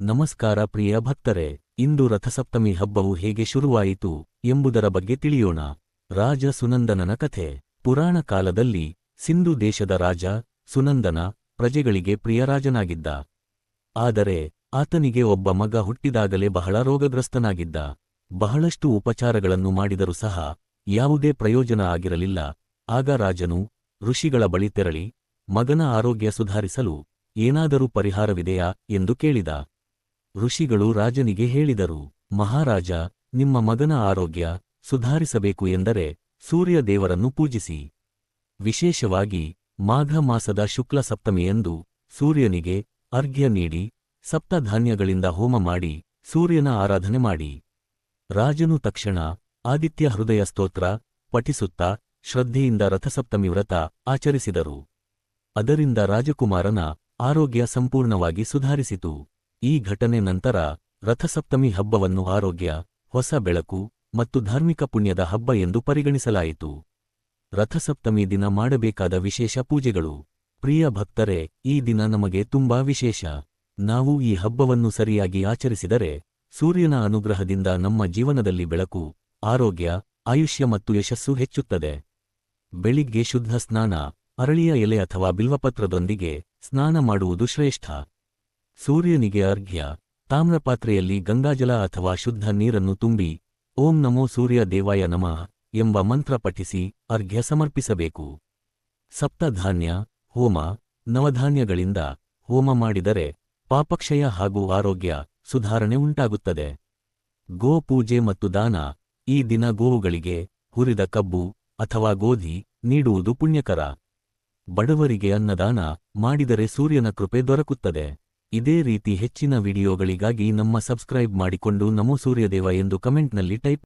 ನಮಸ್ಕಾರ ಪ್ರಿಯ ಭಕ್ತರೇ, ಇಂದು ರಥಸಪ್ತಮಿ ಹಬ್ಬವು ಹೇಗೆ ಶುರುವಾಯಿತು ಎಂಬುದರ ಬಗ್ಗೆ ತಿಳಿಯೋಣ. ರಾಜ ಸುನಂದನನ ಕಥೆ. ಪುರಾಣ ಕಾಲದಲ್ಲಿ ಸಿಂಧು ದೇಶದ ರಾಜ ಸುನಂದನ ಪ್ರಜೆಗಳಿಗೆ ಪ್ರಿಯರಾಜನಾಗಿದ್ದ. ಆದರೆ ಆತನಿಗೆ ಒಬ್ಬ ಮಗ ಹುಟ್ಟಿದಾಗಲೇ ಬಹಳ ರೋಗಗ್ರಸ್ತನಾಗಿದ್ದ. ಬಹಳಷ್ಟು ಉಪಚಾರಗಳನ್ನು ಮಾಡಿದರೂ ಸಹ ಯಾವುದೇ ಪ್ರಯೋಜನ ಆಗಿರಲಿಲ್ಲ. ಆಗ ರಾಜನು ಋಷಿಗಳ ಬಳಿ ತೆರಳಿ, ಮಗನ ಆರೋಗ್ಯ ಸುಧಾರಿಸಲು ಏನಾದರೂ ಪರಿಹಾರವಿದೆಯಾ ಎಂದು ಕೇಳಿದ. ಋಷಿಗಳು ರಾಜನಿಗೆ ಹೇಳಿದರು, ಮಹಾರಾಜ, ನಿಮ್ಮ ಮಗನ ಆರೋಗ್ಯ ಸುಧಾರಿಸಬೇಕು ಎಂದರೆ ಸೂರ್ಯ ದೇವರನ್ನು ಪೂಜಿಸಿ. ವಿಶೇಷವಾಗಿ ಮಾಘ ಮಾಸದ ಶುಕ್ಲ ಸಪ್ತಮಿಯಂದು ಸೂರ್ಯನಿಗೆ ಅರ್ಘ್ಯ ನೀಡಿ, ಸಪ್ತಧಾನ್ಯಗಳಿಂದ ಹೋಮ ಮಾಡಿ, ಸೂರ್ಯನ ಆರಾಧನೆ ಮಾಡಿ. ರಾಜನು ತಕ್ಷಣ ಆದಿತ್ಯ ಹೃದಯ ಸ್ತೋತ್ರ ಪಠಿಸುತ್ತಾ ಶ್ರದ್ಧೆಯಿಂದ ರಥಸಪ್ತಮಿ ವ್ರತ ಆಚರಿಸಿದರು. ಅದರಿಂದ ರಾಜಕುಮಾರನ ಆರೋಗ್ಯ ಸಂಪೂರ್ಣವಾಗಿ ಸುಧಾರಿಸಿತು. ಈ ಘಟನೆ ನಂತರ ರಥಸಪ್ತಮಿ ಹಬ್ಬವನ್ನು ಆರೋಗ್ಯ, ಹೊಸ ಬೆಳಕು ಮತ್ತು ಧಾರ್ಮಿಕ ಪುಣ್ಯದ ಹಬ್ಬ ಎಂದು ಪರಿಗಣಿಸಲಾಯಿತು. ರಥಸಪ್ತಮಿ ದಿನ ಮಾಡಬೇಕಾದ ವಿಶೇಷ ಪೂಜೆಗಳು. ಪ್ರಿಯ ಭಕ್ತರೇ, ಈ ದಿನ ನಮಗೆ ತುಂಬಾ ವಿಶೇಷ. ನಾವು ಈ ಹಬ್ಬವನ್ನು ಸರಿಯಾಗಿ ಆಚರಿಸಿದರೆ ಸೂರ್ಯನ ಅನುಗ್ರಹದಿಂದ ನಮ್ಮ ಜೀವನದಲ್ಲಿ ಬೆಳಕು, ಆರೋಗ್ಯ, ಆಯುಷ್ಯ ಮತ್ತು ಯಶಸ್ಸು ಹೆಚ್ಚುತ್ತದೆ. ಬೆಳಿಗ್ಗೆ ಶುದ್ಧ ಸ್ನಾನ, ಅರಳಿಯ ಎಲೆ ಅಥವಾ ಬಿಲ್ವಪತ್ರದೊಂದಿಗೆ ಸ್ನಾನ ಮಾಡುವುದು ಶ್ರೇಷ್ಠ. ಸೂರ್ಯನಿಗೆ ಅರ್ಘ್ಯ, ತಾಮ್ರಪಾತ್ರೆಯಲ್ಲಿ ಗಂಗಾಜಲ ಅಥವಾ ಶುದ್ಧ ನೀರನ್ನು ತುಂಬಿ, ಓಂ ನಮೋ ಸೂರ್ಯ ದೇವಾಯ ನಮಃ ಎಂಬ ಮಂತ್ರ ಪಠಿಸಿ ಅರ್ಘ್ಯ ಸಮರ್ಪಿಸಬೇಕು. ಸಪ್ತಧಾನ್ಯ, ಹೋಮ, ನವಧಾನ್ಯಗಳಿಂದ ಹೋಮ ಮಾಡಿದರೆ ಪಾಪಕ್ಷಯ ಹಾಗೂ ಆರೋಗ್ಯ ಸುಧಾರಣೆ ಉಂಟಾಗುತ್ತದೆ. ಗೋ ಪೂಜೆ ಮತ್ತು ದಾನ ಈ ದಿನ ಗೋವುಗಳಿಗೆ ಹುರಿದ ಕಬ್ಬು ಅಥವಾ ಗೋಧಿ ನೀಡುವುದು ಪುಣ್ಯಕರ. ಬಡವರಿಗೆ ಅನ್ನದಾನ ಮಾಡಿದರೆ ಸೂರ್ಯನ ಕೃಪೆ ದೊರಕುತ್ತದೆ. ಇದೇ ರೀತಿ ಹೆಚ್ಚಿನ ವಿಡಿಯೋಗಳಿಗಾಗಿ ನಮ್ಮ ಸಬ್ಸ್ಕ್ರೈಬ್ ಮಾಡಿಕೊಂಡು ನಮೋ ಸೂರ್ಯದೇವ ಎಂದು ಕಮೆಂಟ್ನಲ್ಲಿ ಟೈಪ್